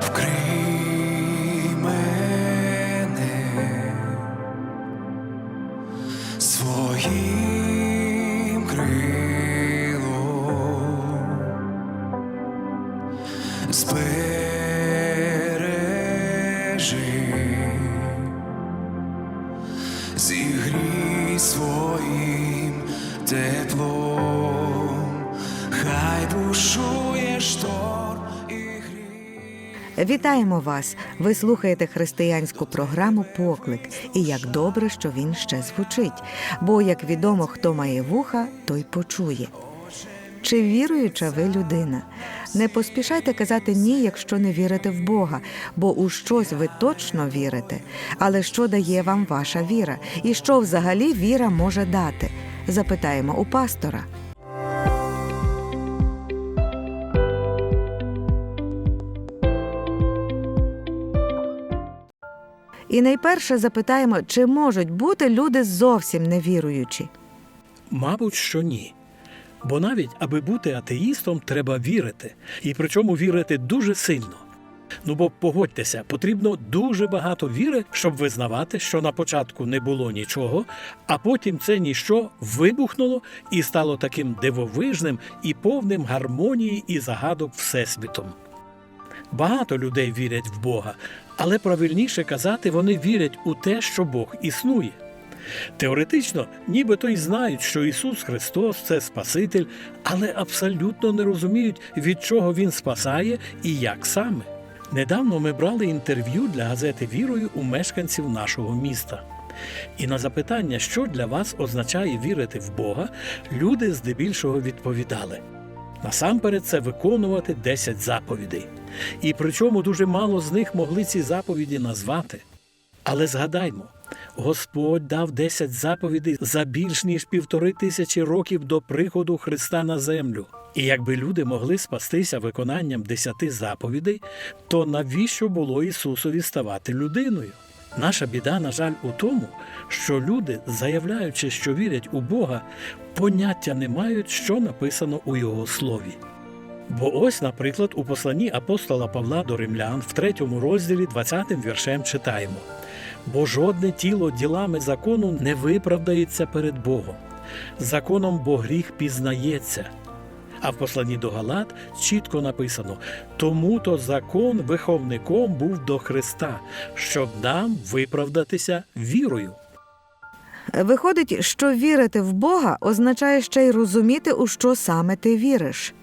вкрий мене своїм крилом, збережи, зігрій хай бушує шторм і гріх. Вітаємо вас! Ви слухаєте християнську програму Поклик. І як добре, що він ще звучить. Бо, як відомо, хто має вуха, той почує. Чи віруюча ви людина? Не поспішайте казати ні, якщо не вірите в Бога, бо у щось ви точно вірите. Але що дає вам ваша віра? І що взагалі віра може дати? Запитаємо у пастора. І найперше запитаємо, чи можуть бути люди зовсім невіруючі? Мабуть, що ні. Бо навіть аби бути атеїстом, треба вірити, і причому вірити дуже сильно. Ну бо погодьтеся, потрібно дуже багато віри, щоб визнавати, що на початку не було нічого, а потім це ніщо вибухнуло і стало таким дивовижним і повним гармонії і загадок Всесвітом. Багато людей вірять в Бога, але правильніше казати, вони вірять у те, що Бог існує. Теоретично, нібито й знають, що Ісус Христос це Спаситель, але абсолютно не розуміють, від чого Він спасає і як саме. Недавно ми брали інтерв'ю для газети Вірою у мешканців нашого міста. І на запитання, що для вас означає вірити в Бога, люди здебільшого відповідали. Насамперед це виконувати 10 заповідей. І причому дуже мало з них могли ці заповіді назвати. Але згадаймо, Господь дав 10 заповідей за більш ніж півтори тисячі років до приходу Христа на землю. І якби люди могли спастися виконанням десяти заповідей, то навіщо було Ісусові ставати людиною? Наша біда, на жаль, у тому, що люди, заявляючи, що вірять у Бога, поняття не мають, що написано у Його слові. Бо ось, наприклад, у посланні апостола Павла до римлян в третьому розділі 20 віршем читаємо: бо жодне тіло ділами закону не виправдається перед Богом. Законом бо гріх пізнається. А в посланні до Галат чітко написано: тому то закон виховником був до Христа, щоб нам виправдатися вірою. Виходить, що вірити в Бога означає ще й розуміти, у що саме ти віриш.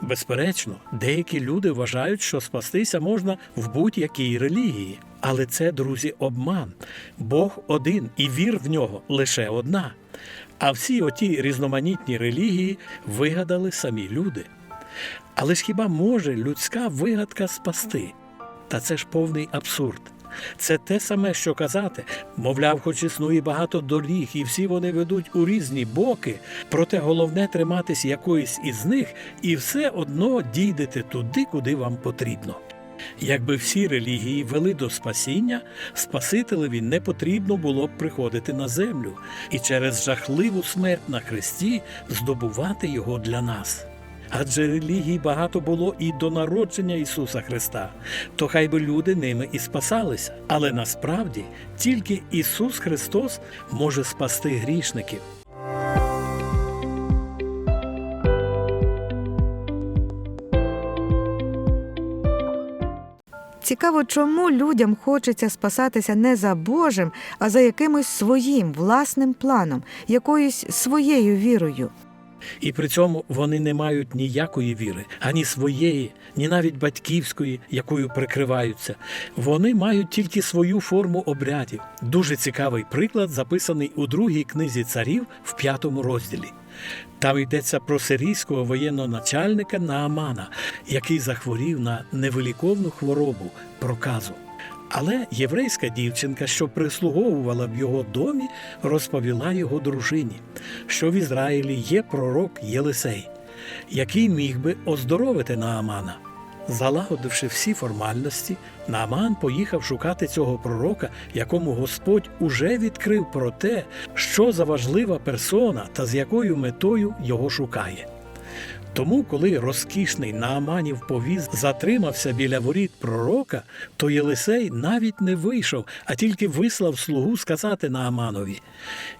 Безперечно, деякі люди вважають, що спастися можна в будь-якій релігії. Але це, друзі, обман. Бог один і вір в нього лише одна. А всі оті різноманітні релігії вигадали самі люди. Але ж хіба може людська вигадка спасти? Та це ж повний абсурд. Це те саме, що казати, мовляв, хоч існує багато доріг, і всі вони ведуть у різні боки, проте головне триматись якоїсь із них, і все одно дійдете туди, куди вам потрібно. Якби всі релігії вели до спасіння, Спасителеві не потрібно було б приходити на землю і через жахливу смерть на хресті здобувати його для нас. Адже релігій багато було і до народження Ісуса Христа, то хай би люди ними і спасалися. Але насправді тільки Ісус Христос може спасти грішників. Цікаво, чому людям хочеться спасатися не за Божим, а за якимось своїм власним планом, якоюсь своєю вірою. І при цьому вони не мають ніякої віри, ані своєї, ні навіть батьківської, якою прикриваються. Вони мають тільки свою форму обрядів. Дуже цікавий приклад, записаний у другій книзі царів в п'ятому розділі. Там йдеться про сирійського воєнного начальника Наамана, який захворів на невиліковну хворобу проказу. Але єврейська дівчинка, що прислуговувала в його домі, розповіла його дружині, що в Ізраїлі є пророк Єлисей, який міг би оздоровити Наамана. Залагодивши всі формальності, Нааман поїхав шукати цього пророка, якому Господь уже відкрив про те, що за важлива персона та з якою метою його шукає. Тому, коли розкішний Нааманів повіз затримався біля воріт пророка, то Єлисей навіть не вийшов, а тільки вислав слугу сказати Нааманові: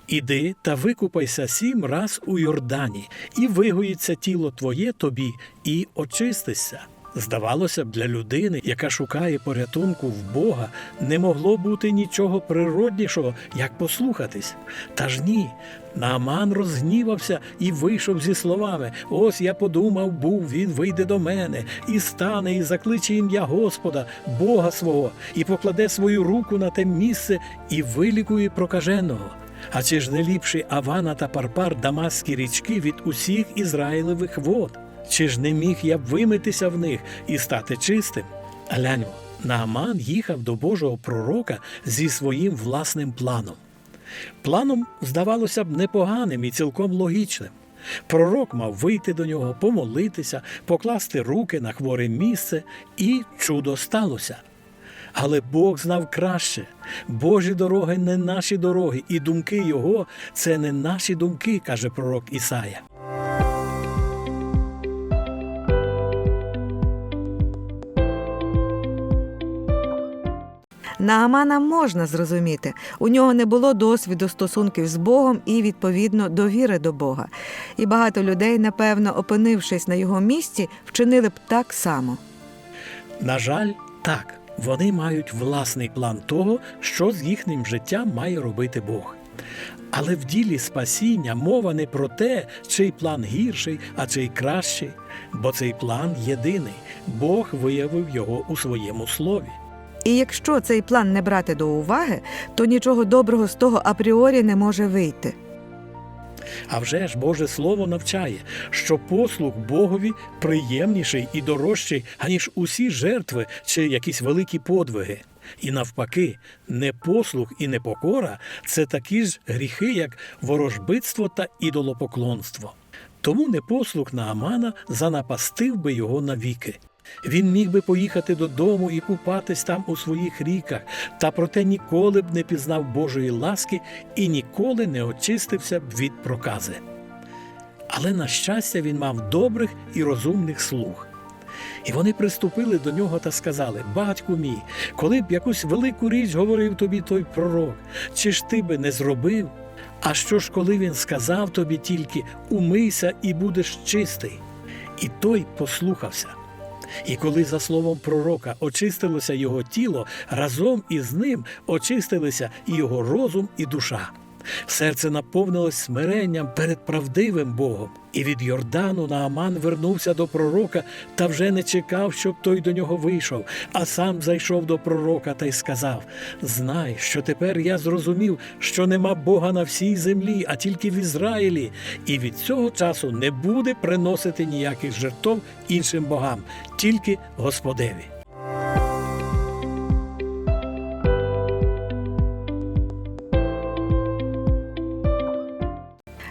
Іди та викупайся сім раз у Йордані, і вигоїться тіло твоє тобі, і очистися. Здавалося б, для людини, яка шукає порятунку в Бога, не могло бути нічого природнішого, як послухатись. Та ж ні. Нааман розгнівався і вийшов зі словами: Ось я подумав, був, він вийде до мене, і стане, і закличе ім'я Господа, Бога свого, і покладе свою руку на те місце і вилікує прокаженого. А чи ж не ліпші Авана та Парпар Дамаські річки від усіх Ізраїлевих вод? Чи ж не міг я б вимитися в них і стати чистим? Гляньмо, Нааман їхав до Божого пророка зі своїм власним планом. Планом, здавалося б, непоганим і цілком логічним. Пророк мав вийти до нього, помолитися, покласти руки на хворе місце, і чудо сталося. Але Бог знав краще. Божі дороги не наші дороги, і думки Його це не наші думки, каже пророк Ісая. Наамана можна зрозуміти. У нього не було досвіду стосунків з Богом і, відповідно, довіри до Бога. І багато людей, напевно, опинившись на його місці, вчинили б так само. На жаль, так, вони мають власний план того, що з їхнім життям має робити Бог. Але в ділі спасіння мова не про те, чий план гірший, а чий кращий, бо цей план єдиний. Бог виявив його у своєму слові. І якщо цей план не брати до уваги, то нічого доброго з того апріорі не може вийти. А вже ж Боже Слово навчає, що послуг Богові приємніший і дорожчий, аніж усі жертви чи якісь великі подвиги. І навпаки, непослух і непокора це такі ж гріхи, як ворожбитство та ідолопоклонство. Тому непослух Наамана занапастив би його навіки. Він міг би поїхати додому і купатись там у своїх ріках, та проте ніколи б не пізнав Божої ласки і ніколи не очистився б від прокази. Але, на щастя, він мав добрих і розумних слуг. І вони приступили до нього та сказали: Батьку мій, коли б якусь велику річ говорив тобі той пророк, чи ж ти би не зробив? А що ж, коли він сказав тобі тільки умийся і будеш чистий? І той послухався. І коли за словом пророка очистилося його тіло, разом із ним очистилися і його розум, і душа. Серце наповнилось смиренням перед правдивим Богом, і від Йордану Нааман вернувся до пророка та вже не чекав, щоб той до нього вийшов, а сам зайшов до пророка та й сказав: Знай, що тепер я зрозумів, що нема Бога на всій землі, а тільки в Ізраїлі, і від цього часу не буде приносити ніяких жертв іншим богам, тільки Господеві.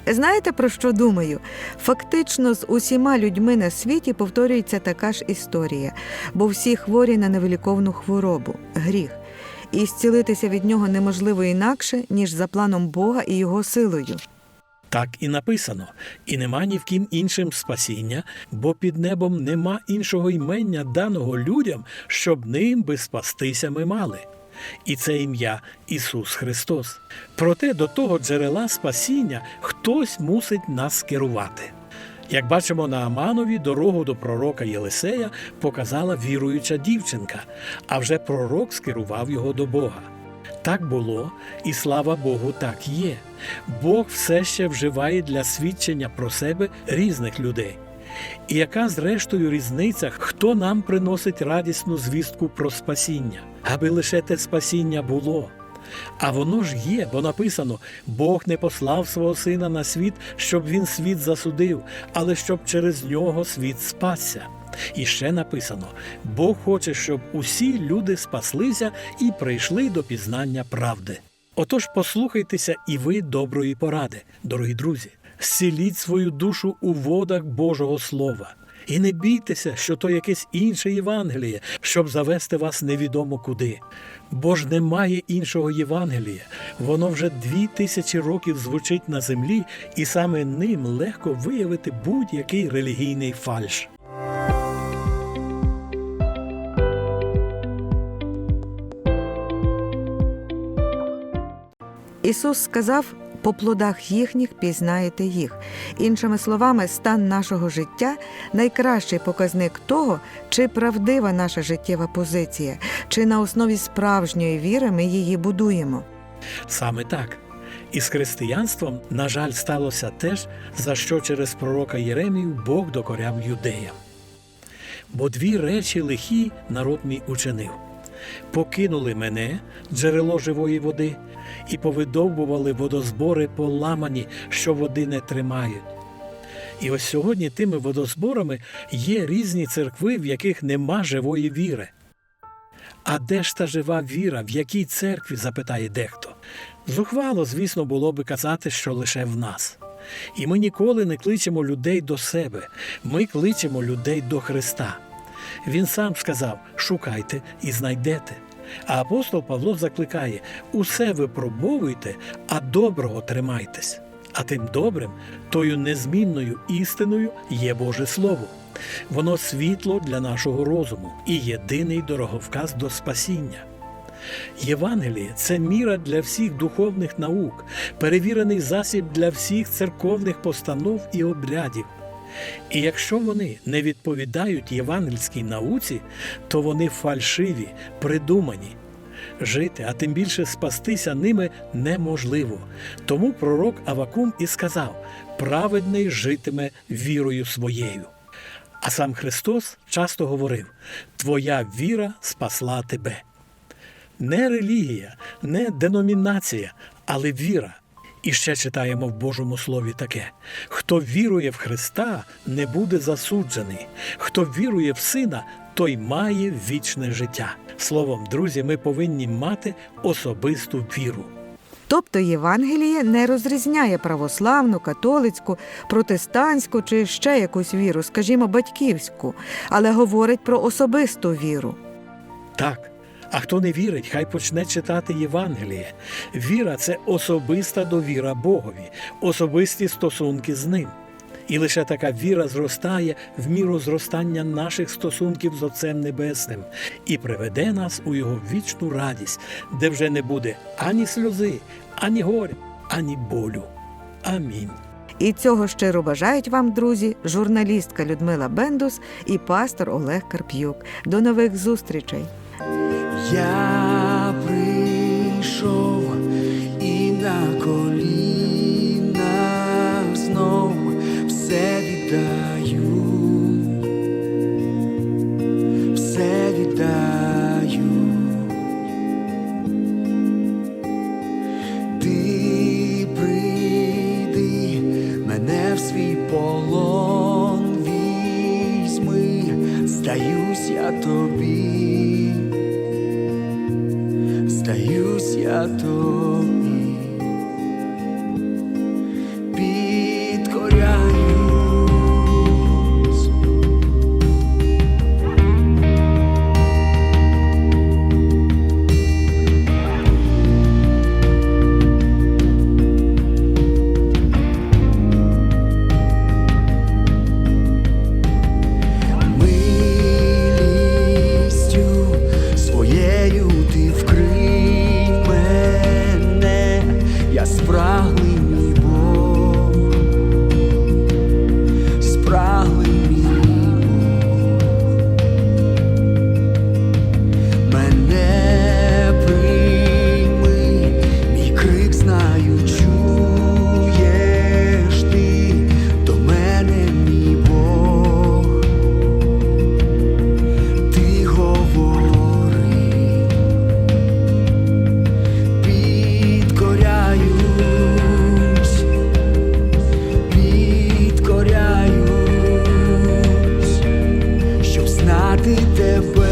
Знаєте про що думаю? Фактично з усіма людьми на світі повторюється така ж історія, бо всі хворі на невиліковну хворобу гріх. І зцілитися від нього неможливо інакше, ніж за планом Бога і його силою. Так і написано, і нема ні в ким іншим спасіння, бо під небом нема іншого ймення даного людям, щоб ним би спастися ми мали. І це ім'я Ісус Христос. Проте до того джерела спасіння хтось мусить нас керувати. Як бачимо на Аманові, дорогу до пророка Єлисея показала віруюча дівчинка, а вже пророк скерував його до Бога. Так було, і слава Богу, так є. Бог все ще вживає для свідчення про себе різних людей. І яка, зрештою, різниця, хто нам приносить радісну звістку про спасіння, аби лише те спасіння було. А воно ж є, бо написано: Бог не послав свого сина на світ, щоб він світ засудив, але щоб через нього світ спасся. І ще написано: Бог хоче, щоб усі люди спаслися і прийшли до пізнання правди. Отож, послухайтеся і ви доброї поради, дорогі друзі. Зціліть свою душу у водах Божого Слова. І не бійтеся, що то якесь інше Євангеліє, щоб завести вас невідомо куди. Бо ж немає іншого Євангелія. Воно вже дві тисячі років звучить на землі, і саме ним легко виявити будь-який релігійний фальш. Ісус сказав: по плодах їхніх пізнаєте їх. Іншими словами, стан нашого життя найкращий показник того, чи правдива наша життєва позиція, чи на основі справжньої віри ми її будуємо. Саме так. І з християнством, на жаль, сталося теж, за що через пророка Єремію Бог докоряв юдеям. Бо дві речі лихі народ мій учинив. Покинули мене, джерело живої води, і повидовбували водозбори поламані, що води не тримають. І ось сьогодні тими водозборами є різні церкви, в яких нема живої віри. А де ж та жива віра, в якій церкві? запитає дехто. Зухвало, звісно, було би казати, що лише в нас. І ми ніколи не кличемо людей до себе, ми кличемо людей до Христа. Він сам сказав: шукайте і знайдете. А апостол Павло закликає: усе випробовуйте, а доброго тримайтесь. А тим добрим, тою незмінною істиною є Боже Слово. Воно світло для нашого розуму і єдиний дороговказ до спасіння. Євангеліє це міра для всіх духовних наук, перевірений засіб для всіх церковних постанов і обрядів. І якщо вони не відповідають євангельській науці, то вони фальшиві, придумані. Жити, а тим більше спастися ними неможливо. Тому пророк Авакум і сказав: праведний житиме вірою своєю. А сам Христос часто говорив: Твоя віра спасла тебе. Не релігія, не деномінація, але віра. І ще читаємо в Божому Слові таке: хто вірує в Христа, не буде засуджений, хто вірує в Сина, той має вічне життя. Словом, друзі, ми повинні мати особисту віру. Тобто Євангеліє не розрізняє православну, католицьку, протестантську чи ще якусь віру, скажімо, батьківську, але говорить про особисту віру. Так. А хто не вірить, хай почне читати Євангеліє. Віра це особиста довіра Богові, особисті стосунки з ним. І лише така віра зростає в міру зростання наших стосунків з Отцем Небесним і приведе нас у його вічну радість, де вже не буде ані сльози, ані горя, ані болю. Амінь. І цього щиро бажають вам, друзі, журналістка Людмила Бендус і пастор Олег Карп'юк. До нових зустрічей! Я прийшов і на колінах знов все віддаю, все віддаю. Ти прийди, мене в свій полон візьми, здаюсь я тобі. depois.